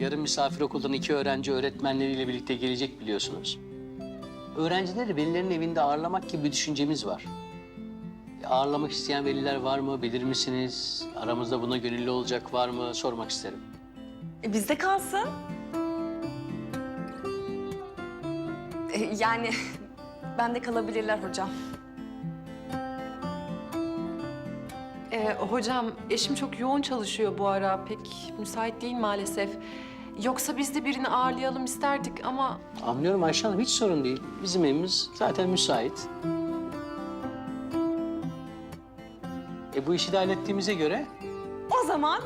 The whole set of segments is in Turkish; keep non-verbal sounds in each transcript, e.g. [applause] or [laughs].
Yarın misafir okuldan iki öğrenci öğretmenleriyle birlikte gelecek biliyorsunuz. Öğrencileri velilerin evinde ağırlamak gibi bir düşüncemiz var. E, Ağırlamak isteyen veliler var mı bilir misiniz? Aramızda buna gönüllü olacak var mı sormak isterim. E, bizde kalsın. E, yani [laughs] bende kalabilirler hocam. Ee, hocam eşim çok yoğun çalışıyor bu ara. Pek müsait değil maalesef. Yoksa biz de birini ağırlayalım isterdik ama Anlıyorum Ayşe Hanım hiç sorun değil. Bizim evimiz zaten müsait. E bu işi de hallettiğimize göre O zaman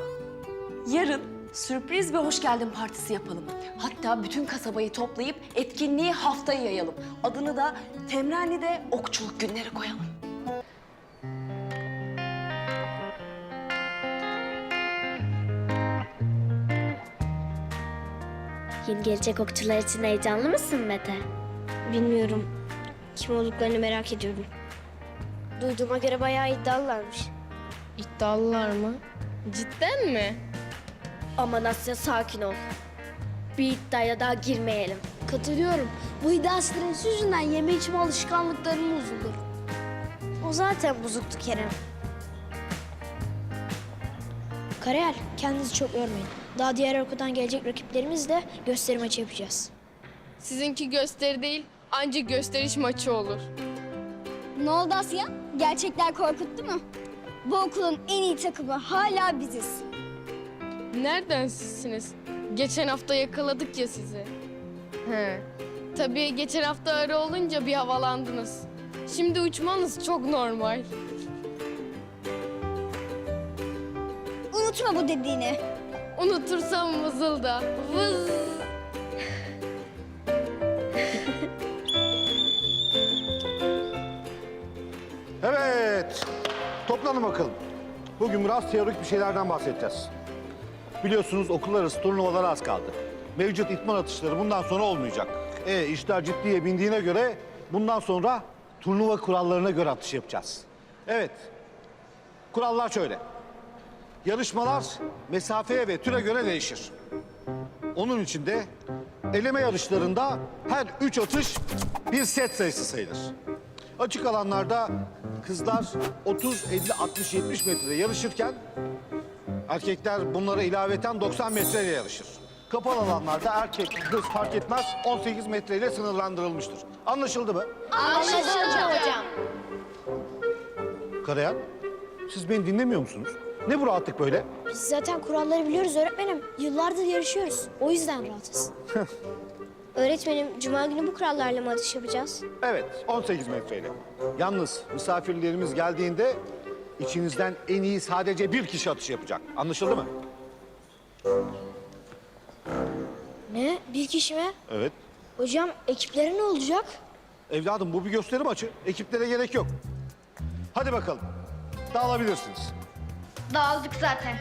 yarın sürpriz ve hoş geldin partisi yapalım. Hatta bütün kasabayı toplayıp etkinliği haftaya yayalım. Adını da Temrenli'de okçuluk günleri koyalım. Yeni gelecek okçular için heyecanlı mısın Mete? Bilmiyorum. Kim olduklarını merak ediyorum. Duyduğuma göre bayağı iddialılarmış. İddialılar mı? Cidden mi? Ama Nasya sakin ol. Bir iddiaya daha girmeyelim. Katılıyorum. Bu iddia stresi yüzünden yeme içme alışkanlıklarım bozuldu. O zaten bozuktu Kerem. Karayel, kendinizi çok yormayın. Daha diğer okuldan gelecek rakiplerimizle gösteri maçı yapacağız. Sizinki gösteri değil, ancak gösteriş maçı olur. Ne oldu Asya? Gerçekler korkuttu mu? Bu okulun en iyi takımı hala biziz. Nereden sizsiniz? Geçen hafta yakaladık ya sizi. He. Tabii geçen hafta arı olunca bir havalandınız. Şimdi uçmanız çok normal. Unutma bu dediğini. Unutursam vızılda. Vız. Evet. Toplanın bakalım. Bugün biraz teorik bir şeylerden bahsedeceğiz. Biliyorsunuz okullar arası turnuvalara az kaldı. Mevcut itman atışları bundan sonra olmayacak. E işler ciddiye bindiğine göre bundan sonra turnuva kurallarına göre atış yapacağız. Evet. Kurallar şöyle. Yarışmalar mesafeye ve türe göre değişir. Onun için de eleme yarışlarında her üç atış bir set sayısı sayılır. Açık alanlarda kızlar 30, 50, 60, 70 metrede yarışırken erkekler bunlara ilaveten 90 metreyle yarışır. Kapalı alanlarda erkek, kız fark etmez 18 metreyle sınırlandırılmıştır. Anlaşıldı mı? Anlaşıldı hocam. Karayan, siz beni dinlemiyor musunuz? Ne bu rahatlık böyle? Biz zaten kuralları biliyoruz öğretmenim. Yıllardır yarışıyoruz. O yüzden rahatız. [laughs] Öğretmenim, cuma günü bu kurallarla mı atış yapacağız? Evet, 18 metreyle. Yalnız misafirlerimiz geldiğinde içinizden en iyi sadece bir kişi atış yapacak. Anlaşıldı mı? Ne? Bir kişi mi? Evet. Hocam ekiplere ne olacak? Evladım bu bir gösteri maçı. Ekiplere gerek yok. Hadi bakalım. Dağılabilirsiniz. Dağıldık zaten.